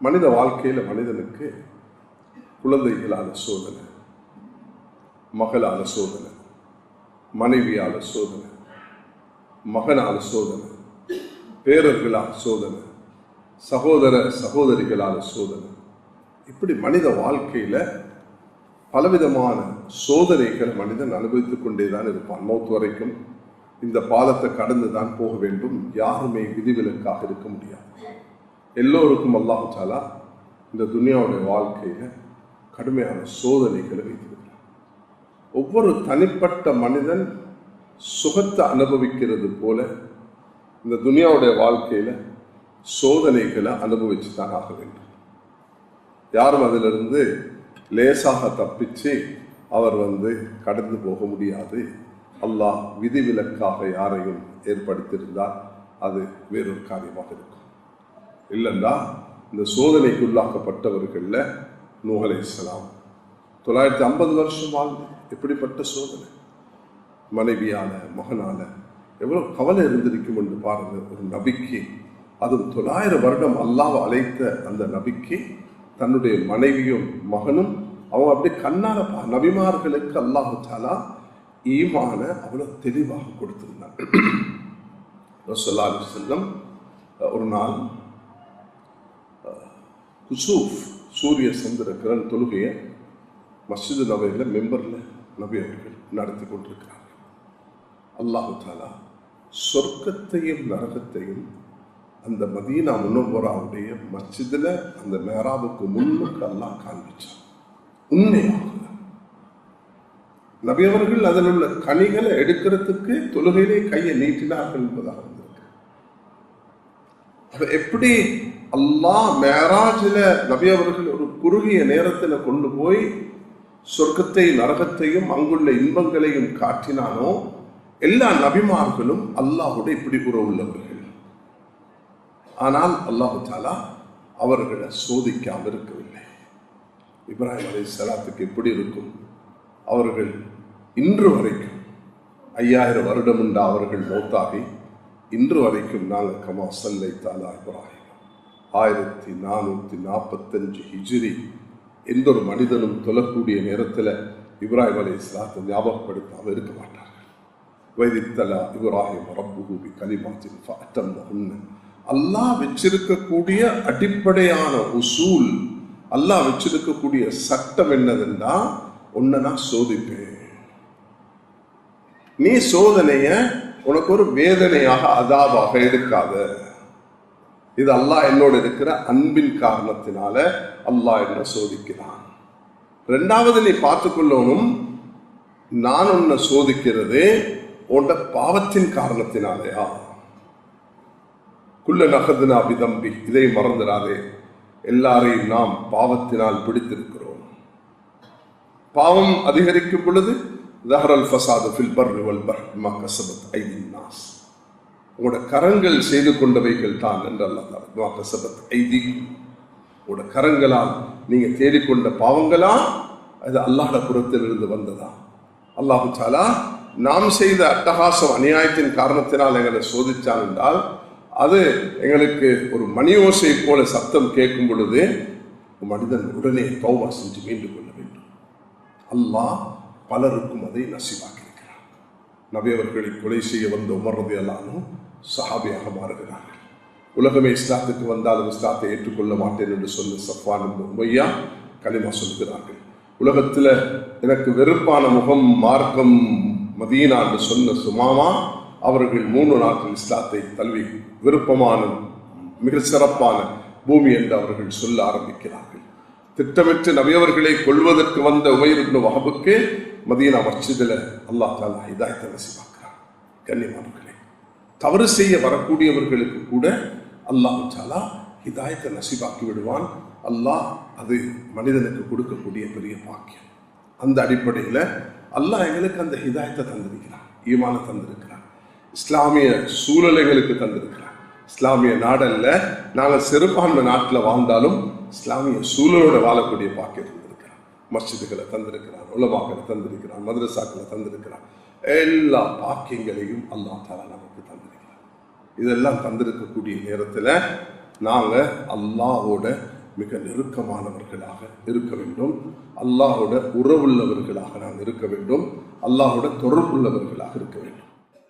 மனித வாழ்க்கையில் மனிதனுக்கு குழந்தைகளால் சோதனை மகளால் சோதனை மனைவியால் சோதனை மகனால் சோதனை பேரர்களால் சோதனை சகோதர சகோதரிகளால் சோதனை. இப்படி மனித வாழ்க்கையில் பலவிதமான சோதனைகள் மனிதன் அனுபவித்துக் கொண்டே தான் இருப்பான். மௌத் வரைக்கும் இந்த பாலத்தை கடந்து தான் போக வேண்டும். யாருமே விதிவிலக்காக இருக்க முடியாது. எல்லோருக்கும் அல்லாஹு தாலா இந்த துனியாவுடைய வாழ்க்கையில் கடுமையான சோதனைகளை வைத்திருக்கிறார் ஒவ்வொரு தனிப்பட்ட மனிதன் சுகத்தை அனுபவிக்கிறது போல இந்த துனியாவுடைய வாழ்க்கையில் சோதனைகளை அனுபவிச்சு தான் ஆக வேண்டும். யாரும் அதிலிருந்து லேசாக தப்பிச்சு அவர் வந்து கடந்து போக முடியாது. அல்லாஹ் விதிவிலக்காக யாரையும் ஏற்படுத்தியிருந்தால் அது வேறொரு காரியமாக இருக்கும். இல்லைண்டா இந்த சோதனைக்குள்ளாக்கப்பட்டவர்களில் நூகலை இஸ்லாம் தொள்ளாயிரத்தி ஐம்பது வருஷம் வாழ்ந்து எப்படிப்பட்ட சோதனை? மனைவியால் மகனால எவ்வளோ கவலை இருந்திருக்கும் என்று பாருங்க ஒரு நபிக்கு அதுவும் தொள்ளாயிரம் வருடம் அல்லாஹ் அழைத்த அந்த நபிக்கு தன்னுடைய மனைவியும் மகனும் அவங்க அப்படியே கண்ணால பா நபிமார்களுக்கு அல்லாஹு தாலா ஈமான அவ்வளோ தெளிவாக கொடுத்திருந்தார் செல்லம் ஒரு நாள் குசூஃப் சூரிய சந்திர கிரண் தொழுகையை மஸ்ஜிது நபையில் மெம்பரில் நபி அவர்கள் நடத்தி கொண்டிருக்கிறார்கள். அல்லாஹு தாலா சொர்க்கத்தையும் நரகத்தையும் அந்த மதீனா முன்னோராவுடைய மஸ்ஜிதில் அந்த மேராவுக்கு முன்னுக்கு அல்லாஹ் காண்பிச்சான். உண்மையாக. நபி அவர்கள் அதில் உள்ள கனிகளை எடுக்கிறதுக்கு தொழுகையிலே கையை நீட்டினார்கள் என்பதாக அப்ப எப்படி அல்லாஹ் மேராஜில நபி அவர்கள் ஒரு குறுகிய நேரத்தில் கொண்டு போய் சொர்க்கத்தை நரகத்தையும் அங்குள்ள இன்பங்களையும் காட்டினானோ எல்லா நபிமார்களும் அல்லாஹோட இப்படி உறவு உள்ளவர்கள். ஆனால் அல்லாஹு தாலா அவர்களை சோதிக்காமல் இருக்கவில்லை. இப்ராஹிம் அலி சலாத்துக்கு எப்படி இருக்கும்? அவர்கள் இன்று வரைக்கும் ஐயாயிரம் வருடம் உண்டா அவர்கள் மௌத்தாகி? இன்று வரைக்கும் நாங்கள் கமா சல்லை தாலா இப்ராஹிம். ஆயிரத்தி நானூற்றி நாற்பத்தஞ்சு ஹிஜிரி எந்த ஒரு மனிதனும் தொழக்கூடிய நேரத்தில் இப்ராஹிம் அலை இஸ்லாத்தை ஞாபகப்படுத்தாமல் இருக்க மாட்டார்கள். வைதித்தலா இப்ராஹிம் ரப்புகூபி கலிமாத்தின் ஃபஅத்தம்மஹுன்ன. அல்லாஹ் வச்சிருக்கக்கூடிய அடிப்படையான உசூல் அல்லாஹ் வச்சிருக்கக்கூடிய சட்டம் என்னதுன்னா உன்னை நான் சோதிப்பேன். நீ சோதனையை உனக்கு ஒரு வேதனையாக அதாபாக எடுக்காத இது அல்லாஹ் என்னோட இருக்கிற அன்பின் காரணத்தினால அல்லாஹ் என்ன சோதிக்கிறான். ரெண்டாவது நீ பார்த்துக்கொள்ளணும் நான் உன்னை சோதிக்கிறது உன்ட பாவத்தின் காரணத்தினாலயா? குள்ள நகதுனா விதம்பி இதை மறந்துடாதே. எல்லாரையும் நாம் பாவத்தினால் பிடித்திருக்கிறோம். பாவம் அதிகரிக்கும் பொழுது தஹரல் الفساد ஃபில் البر வல் ما மா கசபத் الناس. உங்களோட கரங்கள் செய்து கொண்டவைகள் தான் என்று அல்லாஹ் மா கசபத் ஐதி. உங்களோட கரங்களால் நீங்கள் தேடிக்கொண்ட பாவங்களா அது அல்லாஹ்ட புறத்திலிருந்து வந்ததா? அல்லாஹு சாலா நாம் செய்த அட்டகாசம் அநியாயத்தின் காரணத்தினால் எங்களை சோதிச்சான் என்றால் அது எங்களுக்கு ஒரு மணியோசை போல சத்தம் கேட்கும் பொழுது மனிதன் உடனே தௌபா செஞ்சு மீண்டு கொள்ள வேண்டும். அல்லாஹ் பலருக்கும் அதை நசிவாக்கியிருக்கிறார். நபி அவர்களை கொலை செய்ய வந்த உமர்றது எல்லாரும் சஹாபியாக மாறுகிறார்கள். உலகமே இஸ்லாத்துக்கு வந்தாலும் இஸ்லாத்தை ஏற்றுக்கொள்ள மாட்டேன் என்று சொன்ன சஃபான் உமையா களிமா சொல்கிறார்கள். உலகத்தில் எனக்கு வெறுப்பான முகம் மார்க்கம் மதீனா என்று சொன்ன சுமாமா அவர்கள் மூணு நாட்கள் இஸ்லாத்தை தழுவி விருப்பமான மிக சிறப்பான பூமி என்று அவர்கள் சொல்ல ஆரம்பிக்கிறார்கள். திட்டமிட்டு நபியவர்களை கொள்வதற்கு வந்த உமையிருந்து வகபுக்கு மதீனா மஸ்ஜிதில் அல்லாஹ் தாலா ஹிதாயத்தை நசிவாக்குறார் கண்ணியமானவர்களே தவறு செய்ய வரக்கூடியவர்களுக்கு கூட அல்லாஹ் தாலா ஹிதாயத்தை நசிவாக்கி விடுவான். அல்லாஹ் அது மனிதனுக்கு கொடுக்கக்கூடிய பெரிய பாக்கியம். அந்த அடிப்படையில் அல்லாஹ் எங்களுக்கு அந்த ஹிதாயத்தை தந்திருக்கிறான் ஈமான தந்திருக்கிறான். இஸ்லாமிய சூழலைகளுக்கு தந்திருக்கிறான். இஸ்லாமிய நாடல்ல நாங்கள் சிறுபான்மை நாட்டில் வாழ்ந்தாலும் இஸ்லாமிய சூழலோட வாழக்கூடிய பாக்கியம் தந்திருக்கிறான். மஸ்ஜிதுகளை தந்திருக்கிறான் உலமாக்களை தந்திருக்கிறான் மதரசாக்களை தந்திருக்கிறான். எல்லா பாக்கியங்களையும் அல்லாஹ் தாலா நமக்கு தந்திருக்கிறான். இதெல்லாம் தந்திருக்கக்கூடிய நேரத்தில் நாங்கள் அல்லாஹோட மிக நெருக்கமானவர்களாக இருக்க வேண்டும். அல்லாஹோட உறவுள்ளவர்களாக நாம் இருக்க வேண்டும். அல்லாஹோட தொடர்புள்ளவர்களாக இருக்க வேண்டும்.